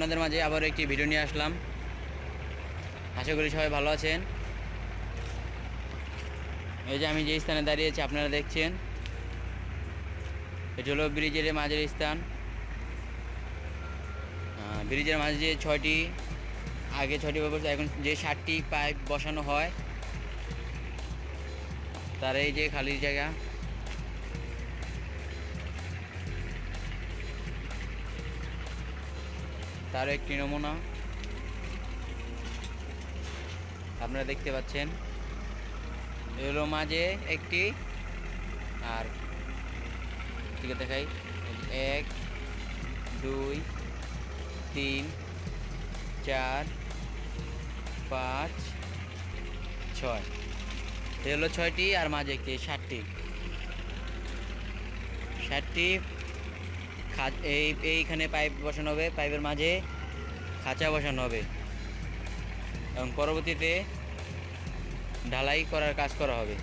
আপনাদের মাঝে আবার একটি ভিডিও নিয়ে আসলাম। আশা করি সবাই ভালো আছেন। এই যে আমি যে স্থানে দাঁড়িয়েছি আপনারা দেখছেন। এটি হলো ব্রিজের মাঝের স্থান। ব্রিজের মাঝে যে ছয়টি, আগে ছয়টি ব্যবস্থা এখন যে ষাটটি পাইপ বসানো হয়, তার এই যে খালি জায়গা। তার একটি নমুনা আপনারা দেখতে পাচ্ছেন এগুলো মাঝে একটি, আর ঠিক দেখাই এক, দুই, তিন, চার, পাঁচ, ছয়। এ হলো ছয়টি আর মাঝে একটি, ষাটটি। ষাটটি এই, এইখানে পাইপ বসানো হবে, পাইপের মাঝে খাঁচা বসানো হবে। এবং পরবর্তীতে ঢালাই করার কাজ করা হবে।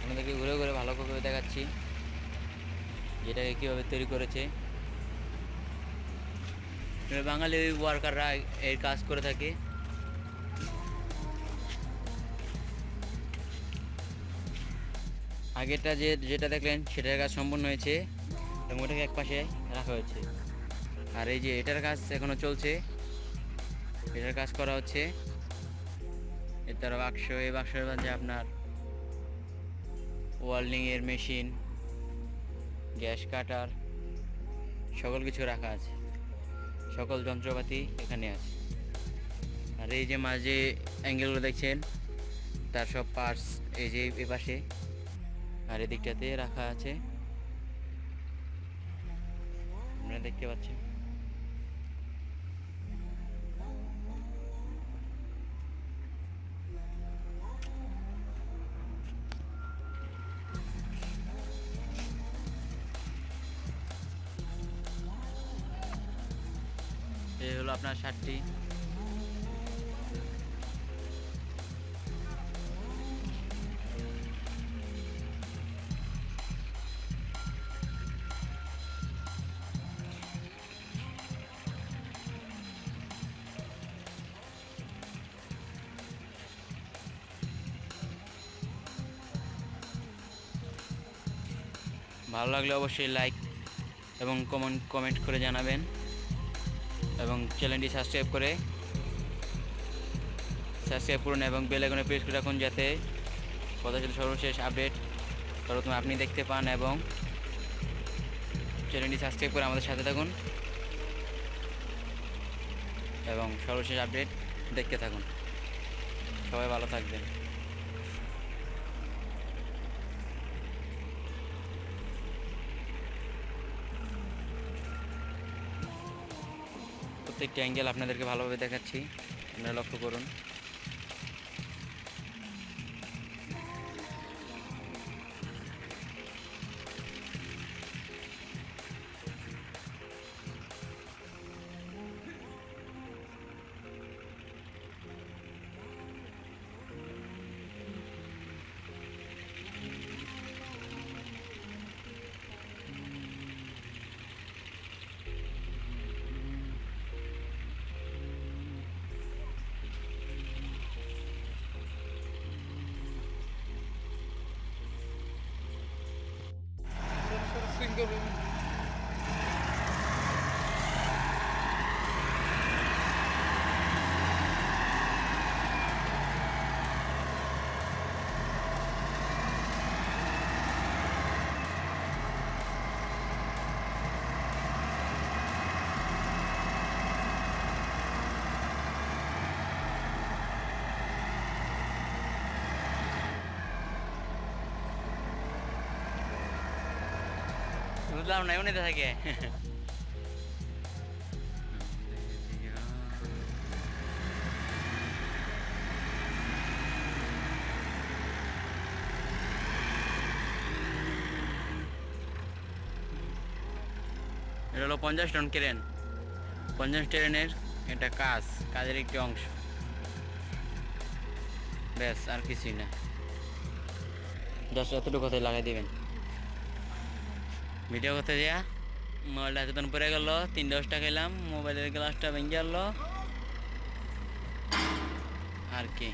আপনাদেরকে ঘুরে ঘুরে ভালো করে দেখাচ্ছি, যেটাকে কীভাবে তৈরি করেছে। বাঙালি ওয়ার্কাররা এর কাজ করে থাকে। আগেরটা যে, যেটা দেখলেন, সেটার কাজ সম্পূর্ণ হয়েছে এবং ওটাকে এক পাশে রাখা হয়েছে। আর এই যে, এটার কাজ এখনও চলছে। এটার কাজ করা হচ্ছে। এর তার বাক্স, এই বাক্সের মধ্যে আপনার ওয়েল্ডিংয়ের মেশিন, গ্যাস কাটার, সকল কিছু রাখা আছে। সকল যন্ত্রপাতি এখানে আছে। আর এই যে, মাঝে অ্যাঙ্গেলগুলো দেখছেন, তার সব পার্টস এই যে এ পাশে। আর এদিকটাতে রাখা আছে। আপনারা দেখতে পাচ্ছেন এই হলো আপনার শার্টটি ভালো লাগলে অবশ্যই লাইক এবং কমেন্ট কমেন্ট করে জানাবেন এবং চ্যানেলটি সাবস্ক্রাইব করে সাবস্ক্রাইব করুন এবং বেল আইকনে প্রেস করে রাখুন যাতে পদচিত সর্বশেষ আপডেট সর্বপ্রথম আপনি দেখতে পান এবং চ্যানেলটি সাবস্ক্রাইব করে আমাদের সাথে থাকুন এবং সর্বশেষ আপডেট দেখতে থাকুন। সবাই ভালো থাকবেন। প্রত্যেকটি অ্যাঙ্গেল আপনাদেরকে ভালোভাবে দেখাচ্ছি। আপনারা লক্ষ্য করুন। giving me বুঝলাম না, এমনিতে থাকে। এটা হলো পঞ্চাশ টন ক্রেন পঞ্চাশ ট্রেনের এটা কাজ, কাজের একটি অংশ। ব্যাস, আর কিছুই না। জাস্ট এতটুকু কথাই লাগাই দিবেন। ভিডিও করতে যা। মোবাইলটা এতদিন পরে গেল, তিন দশটা খেলাম মোবাইলের গ্লাসটা ভেঙে গেল। আর কি।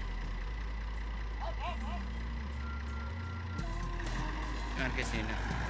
আর কিছুই না।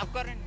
Of current